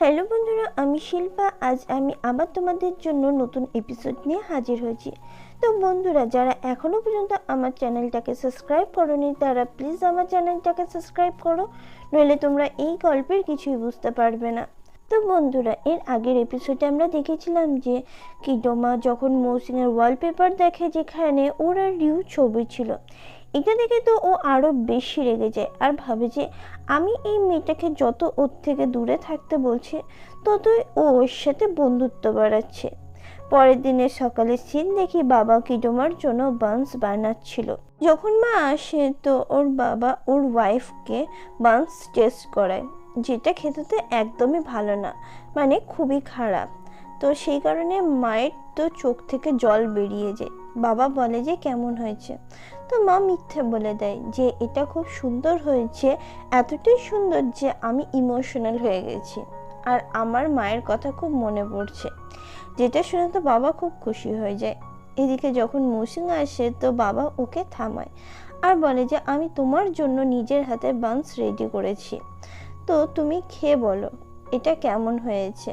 Hello বন্ধুরা, আমি শিল্পা। আজ আমি আবার তোমাদের জন্য নতুন এপিসোড নিয়ে হাজির হয়েছি। তো বন্ধুরা, যারা এখনও পর্যন্ত আমার চ্যানেলটাকে সাবস্ক্রাইব করোনি, তারা প্লিজ আমার চ্যানেলটাকে সাবস্ক্রাইব করো, নইলে তোমরা এই গল্পের কিছুই বুঝতে পারবে না। তো বন্ধুরা, এর আগের এপিসোডে আমরা দেখেছিলাম যে কিডোমা যখন মৌসিনের ওয়ালপেপার দেখে, যেখানে ওর রিউ ছবি ছিল। এটা দেখে তো ও আরও বেশি রেগে যায় আর ভাবে যে আমি এই মেয়েটাকে যত ওর থেকে দূরে থাকতে বলছি, ততই ও ওর সাথে বন্ধুত্ব বাড়াচ্ছে। পরের দিনের সকালে সিন দেখি বাবা কিডোমার জন্য বান্স বানাচ্ছিল। যখন মা আসে তো ওর বাবা ওর ওয়াইফকে বান্স টেস্ট করায়, যেটা খেতে তো একদমই ভালো না মানে খুবই খারাপ। তো সেই কারণে মায়ের তো চোখ থেকে জল বেরিয়ে যায়। বাবা বলে যে কেমন হয়েছে? তো মা মিথ্যে বলে দেয় যে এটা খুব সুন্দর হয়েছে, এতটাই সুন্দর যে আমি ইমোশনাল হয়ে গেছি। আর আমার মায়ের কথা খুব মনে পড়ছে। যেটা শুনে তো বাবা খুব খুশি হয়ে যায়। এদিকে যখন মৌসুম আসে তো বাবা ওকে থামায় আর বলে যে, আমি তোমার জন্য নিজের হাতে বান্স রেডি করেছি। তো তুমি খেয়ে বলো, এটা কেমন হয়েছে?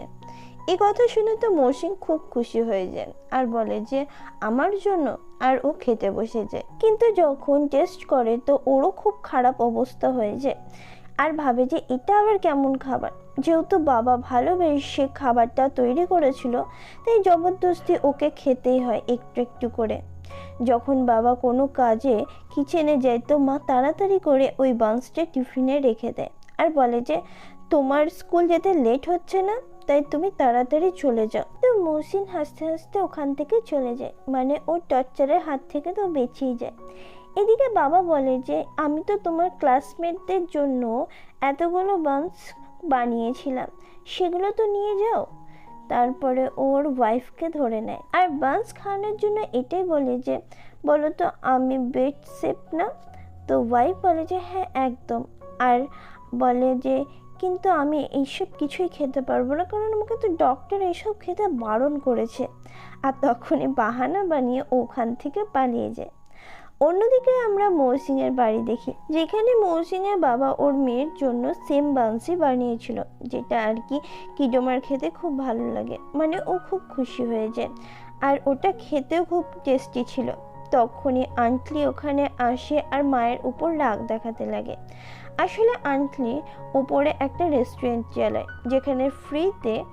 এই কথা শুনে তো মৌসিং খুব খুশি হয়ে যায় আর বলে যে, আমার জন্য আর ও খেতে বসে যায় কিন্তু যখন টেস্ট করে তো ওরও খুব খারাপ অবস্থা হয়ে যায় আর ভাবে যে, এটা আবার কেমন খাবার? যেহেতু বাবা ভালোবেসে খাবারটা তৈরি করেছিল, তাই জবরদস্তি ওকে খেতেই হয় একটু একটু করে। যখন বাবা কোনো কাজে কিচেনে যায় তো মা তাড়াতাড়ি করে ওই বান্সটা টিফিনে রেখে দেয় আর বলে যে, তোমার স্কুল যেতে লেট হচ্ছে না? তাই তুমি তাড়াতাড়ি চলে যাও। তো মৌসিন হাসতে হাসতে ওখান থেকে চলে যায় মানে ওর টর্চারের হাত থেকে তো বেঁচেই যায়। এদিকে বাবা বলে যে, আমি তো তোমার ক্লাসমেটদের জন্য এতগুলো বান্স বানিয়েছিলাম, সেগুলো তো নিয়ে যাও। তারপরে ওর ওয়াইফকে ধরে নেয়। আর বান্স খাওয়ানোর জন্য এটাই বলে যে, বলো তো, আমি বেড সেফ না? তো ওয়াইফ বলে যে হ্যাঁ একদম। আর বলে যে কিন্তু আমি এইসব কিছুই খেতে পারব না। কারণ আমাকে তো ডক্টর এইসব খেতে বারণ করেছে। আর তখনই বাহানা বানিয়ে ওখান থেকে পালিয়ে যায়। অন্যদিকে আমরা মৌসিংয়ের বাড়ি দেখি, যেখানে মৌসিংয়ের বাবা ওর মেয়ের জন্য সেম বান্সি বানিয়েছিল, যেটা আর কি কিডোমার খেতে খুব ভালো লাগে। মানে ও খুব খুশি হয়ে যায়। আর ওটা খেতেও খুব টেস্টি ছিল। তখনই আন্টলি ওখানে আসে আর মায়ের উপর রাগ দেখাতে লাগে। আসলে আন্টলি উপরে একটা রেস্টুরেন্ট চালায়, যেখানে ফ্রিতে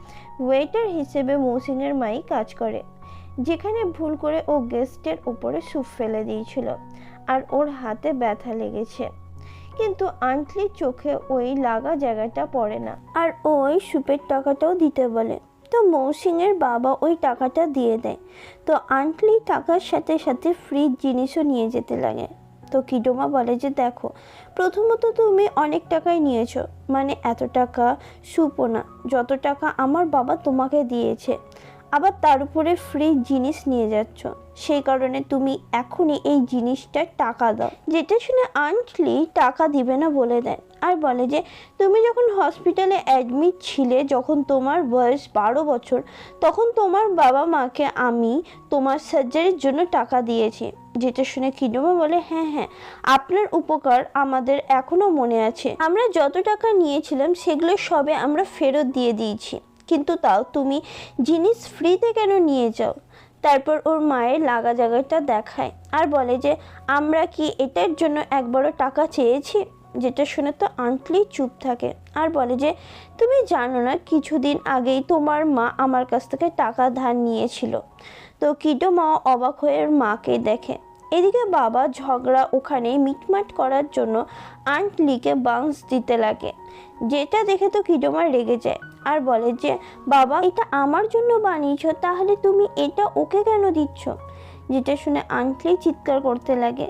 ওয়েটার হিসেবে মৌসিনের মাই কাজ করে, যেখানে ভুল করে ও গেস্টের উপরে স্যুপ ফেলে দিয়েছিল আর ওর হাতে ব্যথা লেগেছে। কিন্তু আন্টলির চোখে ওই লাগা জায়গাটা পড়ে না। আর ওই স্যুপের টাকাটাও দিতে বলে। তো মৌসিংয়ের বাবা ওই টাকাটা দিয়ে দেয়। তো আন্টলি টাকার সাথে সাথে ফ্রি জিনিসও নিয়ে যেতে লাগে। তো কিডোমা বলে যে, দেখো, প্রথমত তুমি অনেক টাকাই নিয়েছো। মানে এত টাকা সুপো না। যত টাকা আমার বাবা তোমাকে দিয়েছে, আবার তার উপরে ফ্রি জিনিস নিয়ে যাচ্ছ। সেই কারণে তুমি এখনই এই জিনিসটার টাকা দাও। যেটা শুনে আন্টলি টাকা দিবে না বলে দেয় আর বলে যে, তুমি যখন হসপিটালে অ্যাডমিট ছিলে, যখন তোমার বয়স বারো বছর, তখন তোমার বাবা মাকে আমি তোমার সার্জারির জন্য টাকা দিয়েছি। যেটা শুনে কিডোমা বলে হ্যাঁ হ্যাঁ আপনার উপকার আমাদের এখনও মনে আছে। আমরা যত টাকা নিয়েছিলাম, সেগুলো সবে আমরা ফেরত দিয়ে দিয়েছি। কিন্তু তাও তুমি জিনিস ফ্রিতে কেন নিয়ে যাও? তারপর ওর মায়ের লাগা জায়গাটা দেখায় আর বলে যে, আমরা কি এটার জন্য একবারও টাকা চেয়েছি? যেটা শুনে তো আন্টলি চুপ থাকে আর বলে যে, তুমি জানো না, কিছুদিন আগেই তোমার মা আমার কাছ থেকে টাকা ধার নিয়েছিল। তো কিডো মা অবাক হয়ে মাকে দেখে। এদিকে বাবা ঝগড়া ওখানে মিটমাট করার জন্য আন্ট লিকে বাউন্স দিতে লাগে। যেটা দেখে তো কিডোমার রেগে যায় আর বলে যে, বাবা, এটা আমার জন্য বানিয়েছ, তাহলে তুমি এটা ওকে কেন দিচ্ছ? যেটা শুনে আন্টলি চিৎকার করতে লাগে।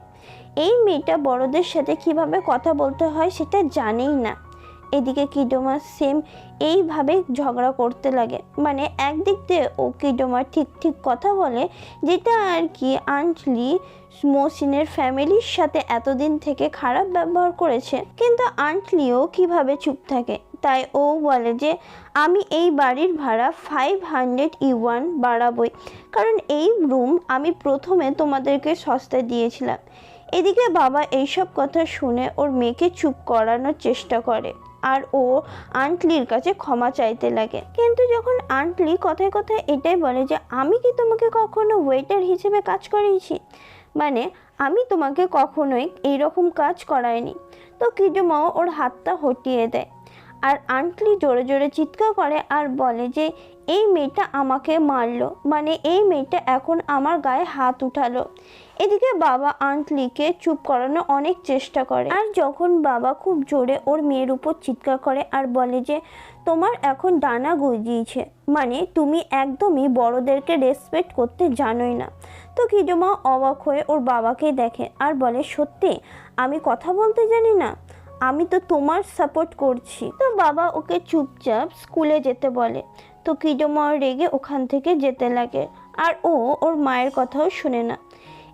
এই মেয়েটা বড়দের সাথে কীভাবে কথা বলতে হয় সেটা জানেই না। এদিকে কিডোমা সেম এইভাবে ঝগড়া করতে লাগে। মানে একদিক দিয়ে ও কিডোমা ঠিক ঠিক কথা বলে, যেটা আর কি আন্টলি মৌসিনের ফ্যামিলির সাথে এতদিন থেকে খারাপ ব্যবহার করেছে। কিন্তু আন্টলিও কীভাবে চুপ থাকে? তাই ও বলে যে, আমি এই বাড়ির ভাড়া ফাইভ হান্ড্রেড ইওয়ান বাড়াবই। কারণ এই রুম আমি প্রথমে তোমাদেরকে সস্তায় দিয়েছিলাম। এদিকে বাবা এইসব কথা শুনে ওর মেয়েকে চুপ করানোর চেষ্টা করে। আর ও আন্টলির কাছে ক্ষমা চাইতে লাগে। কিন্তু যখন আন্টলি কথায় কথায় এটাই বলে যে, আমি কি তোমাকে কখনো ওয়েটার হিসেবে কাজ করিয়েছি? মানে আমি তোমাকে কখনোই এইরকম কাজ করাইনি। তো কিজুমাও ওর হাতটা হটিয়ে দেয়। আর আন্টলি জোরে জোরে চিৎকার করে আর বলে যে, এই মেয়েটা আমাকে মারলো। মানে এই মেয়েটা এখন আমার গায়ে হাত উঠালো। এদিকে বাবা আন্টলিকে চুপ করানো অনেক চেষ্টা করে। আর যখন বাবা খুব জোরে ওর মেয়ের উপর চিৎকার করে আর বলে যে, তোমার এখন ডানা গজিয়েছে মানে তুমি একদমই বড়দেরকে রেসপেক্ট করতে জানোই না। তো কিজমা অবাক হয়ে ওর বাবাকে দেখে আর বলে, সত্যি? আমি কথা বলতে জানি না? আমি তো তোমার সাপোর্ট করছি। তো বাবা ওকে চুপচাপ স্কুলে যেতে বলে। তো কিডোমা রেগে ওখান থেকে যেতে লাগে। আর ও ওর মায়ের কথাও শুনে না।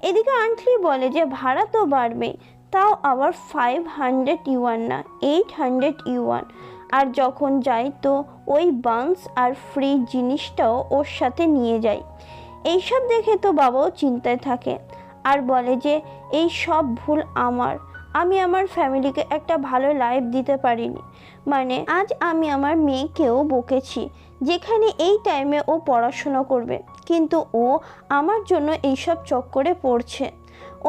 এদিকে আন্টলি বলে যে, ভাড়া তো বাড়বে তাও আবার ফাইভ হান্ড্রেড ইউয়ান না এইট হান্ড্রেড ইউয়ান আর যখন যাই তো ওই বান্স আর ফ্রি জিনিসটাও ওর সাথে নিয়ে যাই। এইসব দেখে তো বাবাও চিন্তায় থাকে। আর বলে যে, এই সব ভুল আমার। আমি আমার ফ্যামিলিকে একটা ভালো লাইফ দিতে পারিনি। মানে আজ আমি আমার মেয়েকেও বকেছি, যেখানে এই টাইমে ও পড়াশোনা করবে। কিন্তু ও আমার জন্য এইসব চক্করে পড়ছে।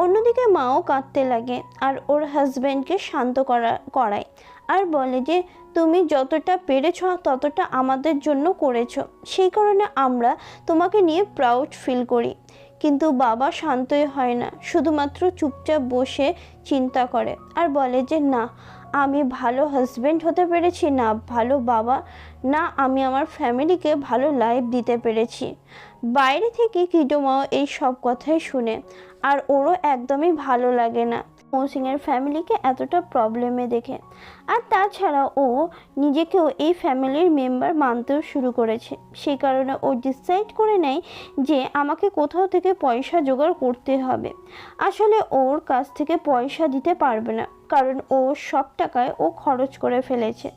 অন্যদিকে মাও কাঁদতে লাগে আর ওর হাজব্যান্ডকে শান্ত করা, করায় আর বলে যে, তুমি যতটা পেরেছ ততটা আমাদের জন্য করেছ। সেই কারণে আমরা তোমাকে নিয়ে প্রাউড ফিল করি। কিন্তু বাবা শান্তই হয় না, শুধুমাত্র চুপচাপ বসে চিন্তা করে আর বলে যে, না, আমি ভালো হাজব্যান্ড হতে পেরেছি, না ভালো বাবা, না আমি আমার ফ্যামিলিকে ভালো লাইফ দিতে পেরেছি। বাইরে থেকে কিডোমাও এই সব কথাই শুনে, আর ওরও একদমই ভালো লাগে না। মৌসিংয়ের ফ্যামিলিকে এতটা প্রবলেমে দেখে। আর তাছাড়া ও নিজেকেও এই ফ্যামিলির মেম্বার মানতেও শুরু করেছে। সেই কারণে ও ডিসাইড করে নেয় যে আমাকে কোথাও থেকে পয়সা জোগাড় করতে হবে। আসলে ওর কাছ থেকে পয়সা দিতে পারবে না, কারণ ও সব টাকায় ও খরচ করে ফেলেছে।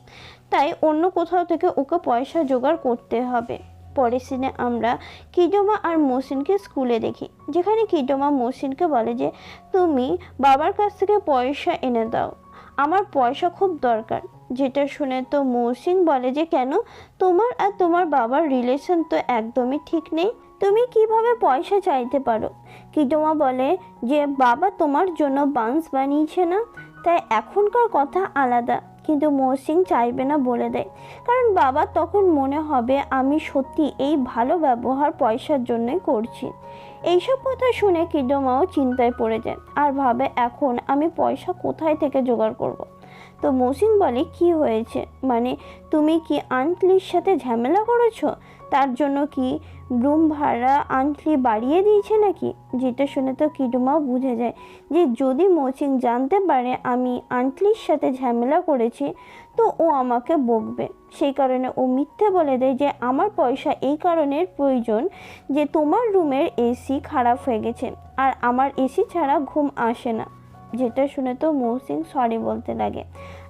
তাই অন্য কোথাও থেকে ওকে পয়সা জোগাড় করতে হবে। পরের সিনে আমরা কিডোমা আর মহসিনকে স্কুলে দেখি। যেখানে কিডোমা মহসিনকে বলে যে, তুমি বাবার কাছ থেকে পয়সা এনে দাও। আমার পয়সা খুব দরকার। যেটা শুনে তো মহসিন বলে যে, কেন? তোমার আর তোমার বাবার রিলেশন তো একদমই ঠিক নেই। তুমি কীভাবে পয়সা চাইতে পারো? কিডোমা বলে যে, বাবা তোমার জন্য বান্স বানিয়েছে না। তাই এখনকার কথা আলাদা। কিন্তু মহসিন চাইবে না বলে দেয়। কারণ বাবা তখন মনে হবে, আমি সত্যি এই ভালো ব্যবহার পয়সার জন্যই করছি। এইসব কথা শুনে কিডোমাও চিন্তায় পড়ে যায়। আর ভাবে, এখন আমি পয়সা কোথায় থেকে জোগাড় করব। তো মহসিন বলে, কি হয়েছে? মানে তুমি কি আন্টলির সাথে ঝামেলা করেছ? তার জন্য কি রুম ভাড়া আন্টলি বাড়িয়ে দিয়েছে নাকি? যেটা শুনে তো কিডুমাও বুঝে যায় যে, যদি মচিং জানতে পারে আমি আন্টলির সাথে ঝামেলা করেছি, তো ও আমাকে বকবে। সেই কারণে ও মিথ্যে বলে দেয় যে, আমার পয়সা এই কারণের প্রয়োজন যে, তোমার রুমের এসি খারাপ হয়ে গেছে, আর আমার এসি ছাড়া ঘুম আসে না। যেটা শুনে তো মৌসিং সরি বলতে লাগে।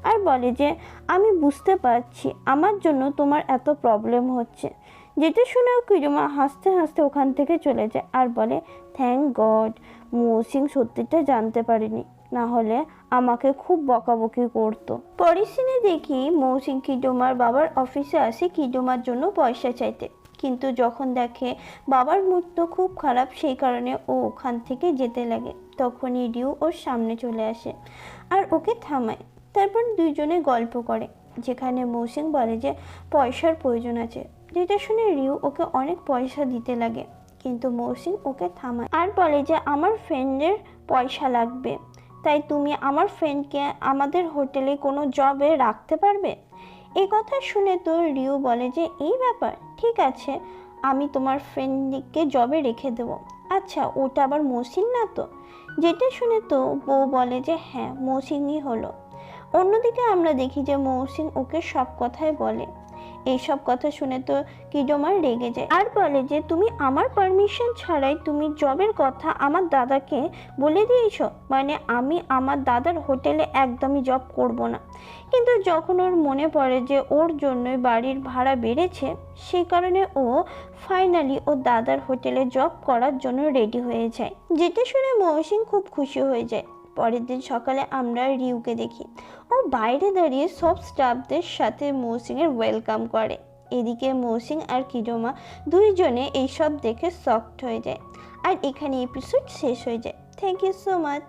আর বলে যে, আমি বুঝতে পারছি, আমার জন্য তোমার এত প্রবলেম হচ্ছে। যেটা শুনেও কিরমা হাসতে হাসতে ওখান থেকে চলে যায়। আর বলে থ্যাংক গড মৌসিং সত্যিটা জানতে পারিনি। না হলে আমাকে খুব বকাবকি করতো। পরের সিনে দেখি মৌসিং কিডোমার বাবার অফিসে আসে কিডোমার জন্য পয়সা চাইতে। কিন্তু যখন দেখে বাবার মুড তো খুব খারাপ, সেই কারণে ও ওখান থেকে যেতে লাগে। তখনই রিউ ওর সামনে চলে আসে আর ওকে থামায়। তারপর দুইজনে গল্প করে, যেখানে মৌসিং বলে যে পয়সার প্রয়োজন আছে। যেটা শুনে রিউ ওকে অনেক পয়সা দিতে লাগে, কিন্তু মৌসিং ওকে থামায় আর বলে যে আমার ফ্রেন্ডের পয়সা লাগবে। তাই তুমি আমার ফ্রেন্ডকে আমাদের হোটেলে কোনো জবে রাখতে পারবে? এই কথা শুনে তো রিও বলে যে, এই ব্যাপার, ঠিক আছে, আমি তোমার ফ্রেন্ডকে জবে রেখে দেবো। আচ্ছা ওটা আবার মৌসিন না তো? যেটা শুনে তো বউ বলে যে হ্যাঁ মৌসিনই হলো। অন্যদিকে আমরা দেখি যে মৌসিন ওকে সব কথাই বলে। এইসব কথা শুনে তো কিডোমার রেগে যায়। আর বলে যে, তুমি আমার পারমিশন ছাড়াই তুমি জবের কথা আমার দাদাকে বলে দিয়েছ? মানে আমি আমার দাদার হোটেলে একদমই জব করব না। কিন্তু যখন ওর মনে পড়ে যে, ওর জন্যই বাড়ির ভাড়া বেড়েছে সেই কারণে ও ফাইনালি ও দাদার হোটেলে জব করার জন্য রেডি হয়ে যায়। যেটা শুনে মহসিন খুব খুশি হয়ে যায়। পরের দিন সকালে আমরা রিউকে দেখি ও বাইরে দাঁড়িয়ে সব স্টাফদের সাথে মৌসিংয়ের ওয়েলকাম করে। এদিকে মৌসিং আর কিডোমা দুইজনে এইসব দেখে সফট হয়ে যায়। আর এখানে এপিসোড শেষ হয়ে যায়। Thank you so much